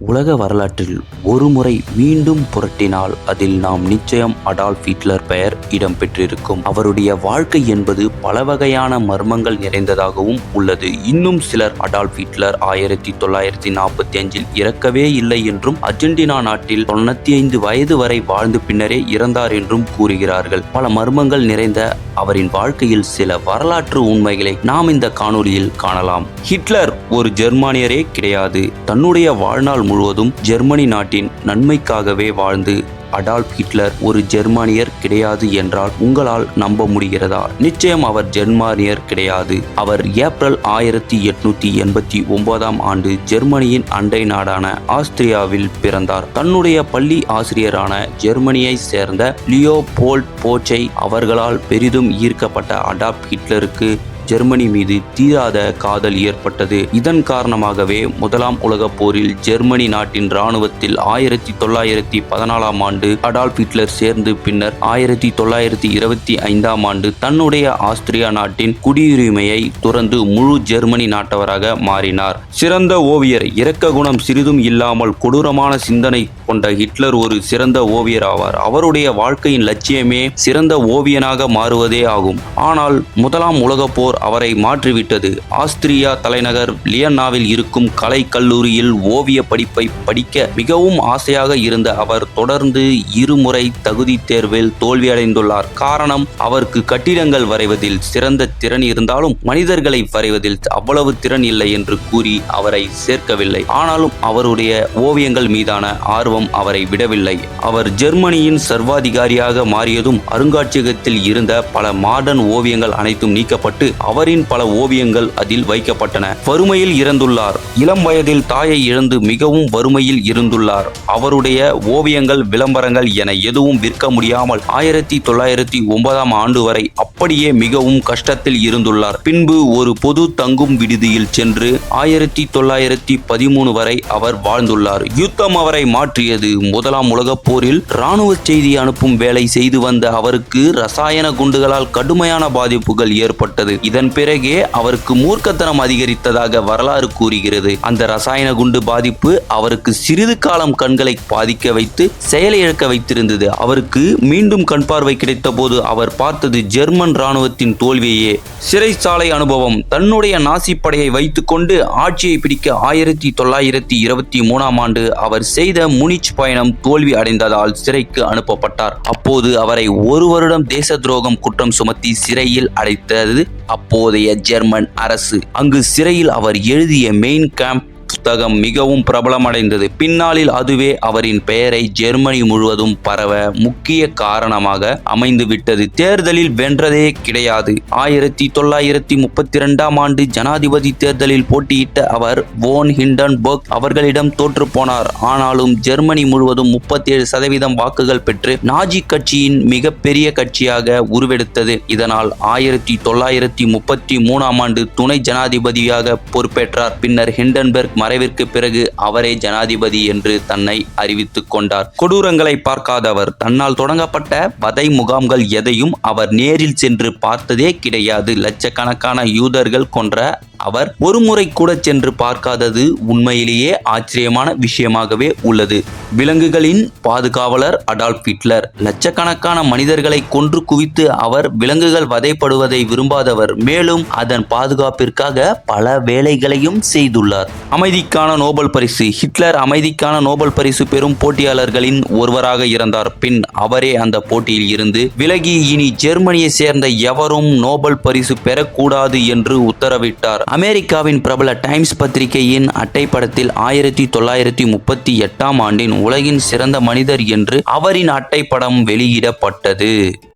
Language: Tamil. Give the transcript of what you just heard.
உலக வரலாற்றில் ஒருமுறை மீண்டும் புரட்டினால் அதில் நாம் நிச்சயம் அடால்ஃப் ஹிட்லர் பெயர் இடம்பெற்றிருக்கும். அவருடைய வாழ்க்கை என்பது பல வகையான மர்மங்கள் நிறைந்ததாகவும் உள்ளது. இன்னும் சிலர் அடால்ஃப் ஹிட்லர் ஆயிரத்தி தொள்ளாயிரத்தி நாற்பத்தி அஞ்சில் இறக்கவே இல்லை என்றும் அர்ஜென்டினா நாட்டில் தொண்ணூத்தி ஐந்து வயது வரை வாழ்ந்து பின்னரே இறந்தார் என்றும் கூறுகிறார்கள். பல மர்மங்கள் நிறைந்த அவரின் வாழ்க்கையில் சில வரலாற்று உண்மைகளை நாம் இந்த காணொலியில் காணலாம். ஹிட்லர் ஒரு ஜெர்மானியரே கிடையாது. தன்னுடைய வாழ்நாள் முழுவதும் ஜெர்மனி நாட்டின் நன்மைக்காகவே வாழ்ந்து அடால்ஃப் ஹிட்லர் ஒரு ஜெர்மானியர் கிடையாது என்றால் உங்களால் நம்ப முடிகிறதா? நிச்சயம் அவர் ஜெர்மானியர் கிடையாது. அவர் ஏப்ரல் ஆயிரத்தி எட்நூத்தி எண்பத்தி ஒன்பதாம் ஆண்டு ஜெர்மனியின் அண்டை நாடான ஆஸ்திரியாவில் பிறந்தார். தன்னுடைய பள்ளி ஆசிரியரான ஜெர்மனியை சேர்ந்த லியோ போல்ட் போச்சை அவர்களால் பெரிதும் ஈர்க்கப்பட்ட அடால்ஃப் ஹிட்லருக்கு ஜெர்மனி மீது தீராத காதல் ஏற்பட்டது. இதன் காரணமாகவே முதலாம் உலகப் போரில் ஜெர்மனி நாட்டின் இராணுவத்தில் ஆயிரத்தி தொள்ளாயிரத்தி பதினாலாம் ஆண்டு அடால்ஃப் ஹிட்லர் சேர்ந்து பின்னர் ஆயிரத்தி தொள்ளாயிரத்தி இருபத்தி ஐந்தாம் ஆண்டு தன்னுடைய ஆஸ்திரியா நாட்டின் குடியுரிமையை துறந்து முழு ஜெர்மனி நாட்டவராக மாறினார். சிறந்த ஓவியர் இரக்க குணம் சிறிதும் இல்லாமல் கொடூரமான சிந்தனை கொண்ட ஹிட்லர் ஒரு சிறந்த ஓவியர் ஆவார். அவருடைய வாழ்க்கையின் லட்சியமே சிறந்த ஓவியனாக மாறுவதே ஆகும். ஆனால் முதலாம் உலகப் போர் அவரை மாற்றிவிட்டது. ஆஸ்திரியா தலைநகர் லியன்னாவில் இருக்கும் கலை கல்லூரியில் ஓவிய படிப்பை படிக்க மிகவும் ஆசையாக இருந்த அவர் தொடர்ந்து இருமுறை தகுதி தேர்வில் தோல்வியடைந்துள்ளார். காரணம் அவருக்கு கட்டிடங்கள் வரைவதில் சிறந்த திறன் இருந்தாலும் மனிதர்களை வரைவதில் அவ்வளவு திறன் இல்லை என்று கூறி அவரை சேர்க்கவில்லை. ஆனாலும் அவருடைய ஓவியங்கள் மீதான ஆர்வம் அவரை விடவில்லை. அவர் ஜெர்மனியின் சர்வாதிகாரியாக மாறியதும் அருங்காட்சியகத்தில் இருந்த பல மாடர்ன் ஓவியங்கள் அனைத்தும் நீக்கப்பட்டு அவரின் பல ஓவியங்கள் அதில் வைக்கப்பட்டன. வறுமையில் இறந்துள்ளார். இளம் வயதில் தாயை இழந்து மிகவும் வறுமையில் இருந்துள்ளார். அவருடைய ஓவியங்கள் விளம்பரங்கள் என எதுவும் விற்க முடியாமல் ஆயிரத்தி தொள்ளாயிரத்தி ஒன்பதாம் ஆண்டு வரை அப்படியே மிகவும் கஷ்டத்தில் இருந்துள்ளார். பின்பு ஒரு பொது தங்கும் விடுதியில் சென்று ஆயிரத்தி தொள்ளாயிரத்தி பதிமூணு வரை அவர் வாழ்ந்துள்ளார். யுத்தம் அவரை மாற்றியது முதலாம் உலகப் போரில் இராணுவ செய்தி அனுப்பும் வேலை செய்து வந்த அவருக்கு ரசாயன குண்டுகளால் கடுமையான பாதிப்புகள் ஏற்பட்டது. இதன் பிறகே அவருக்கு மூர்க்கத்தனம் அதிகரித்ததாக வரலாறு கூறுகிறது. அந்த ரசாயன குண்டு பாதிப்பு அவருக்கு சிறிது காலம் கண்களை பாதிக்க வைத்து செயலிழக்க வைத்திருந்தது. அவருக்கு மீண்டும் கண் பார்வை கிடைத்த போது அவர் பார்த்தது ஜெர்மன் இராணுவத்தின் தோல்வியே சிறைச்சாலை அனுபவம். தன்னுடைய நாசி படையை வைத்துக்கொண்டு ஆட்சியை பிடிக்க ஆயிரத்தி தொள்ளாயிரத்தி இருபத்தி மூணாம் ஆண்டு அவர் செய்த முனிச் பயணம் தோல்வி அடைந்ததால் சிறைக்கு அனுப்பப்பட்டார். அப்போது அவரை ஒரு வருடம் தேச துரோகம் குற்றம் சுமத்தி சிறையில் அடைத்தது. அப்போதைய ஜெர்மன் அரசு. அங்கு சிறையில் அவர் எழுதிய மெயின் கேம்ப் புத்தகம் மிகவும் பிரபலமடைந்தது. பின்னாளில் அதுவே அவரின் பெயரை ஜெர்மனி முழுவதும் பரவ முக்கிய காரணமாக அமைந்துவிட்டது. தேர்தலில் வென்றதே கிடையாது. ஆயிரத்தி தொள்ளாயிரத்தி முப்பத்தி இரண்டாம் ஆண்டு ஜனாதிபதி தேர்தலில் போட்டியிட்ட அவர் வோன் ஹிண்டன்பர்க் அவர்களிடம் தோற்று போனார். ஆனாலும் ஜெர்மனி முழுவதும் முப்பத்தேழு சதவீதம் வாக்குகள் பெற்று நாஜி கட்சியின் மிகப்பெரிய கட்சியாக உருவெடுத்தது. இதனால் ஆயிரத்தி தொள்ளாயிரத்தி முப்பத்தி மூணாம் ஆண்டு துணை ஜனாதிபதியாக பொறுப்பேற்றார். பின்னர் ஹிண்டன்பர்க் மறைவிற்கு பிறகு அவரே ஜனாதிபதி என்று தன்னை அறிவித்துக் கொண்டார். கொடூரங்களை பார்க்காதவர். தன்னால் தொடங்கப்பட்ட வதை முகாம்கள் எதையும் அவர் நேரில் சென்று பார்த்ததே கிடையாது. லட்சக்கணக்கான யூதர்கள் கொன்ற அவர் ஒரு முறை கூட சென்று பார்க்காதது உண்மையிலேயே ஆச்சரியமான விஷயமாகவே உள்ளது. விலங்குகளின் பாதுகாவலர் அடால்ஃப் ஹிட்லர். லட்சக்கணக்கான மனிதர்களை கொன்று குவித்து அவர் விலங்குகள் வதைப்படுவதை விரும்பாதவர். மேலும் அதன் பாதுகாப்பிற்காக பல வேலைகளையும் செய்துள்ளார். அமைதிக்கான நோபல் பரிசு. ஹிட்லர் அமைதிக்கான நோபல் பரிசு பெறும் போட்டியாளர்களின் ஒருவராக இருந்தார். பின் அவரே அந்த போட்டியில் இருந்து விலகி இனி ஜெர்மனியை சேர்ந்த எவரும் நோபல் பரிசு பெறக்கூடாது என்று உத்தரவிட்டார். அமெரிக்காவின் பிரபல டைம்ஸ் பத்திரிகையின் அட்டைப்படத்தில் ஆயிரத்தி தொள்ளாயிரத்தி முப்பத்தி எட்டாம் ஆண்டின் உலகின் சிறந்த மனிதர் என்று அவரின் அட்டைப்படம் வெளியிடப்பட்டது.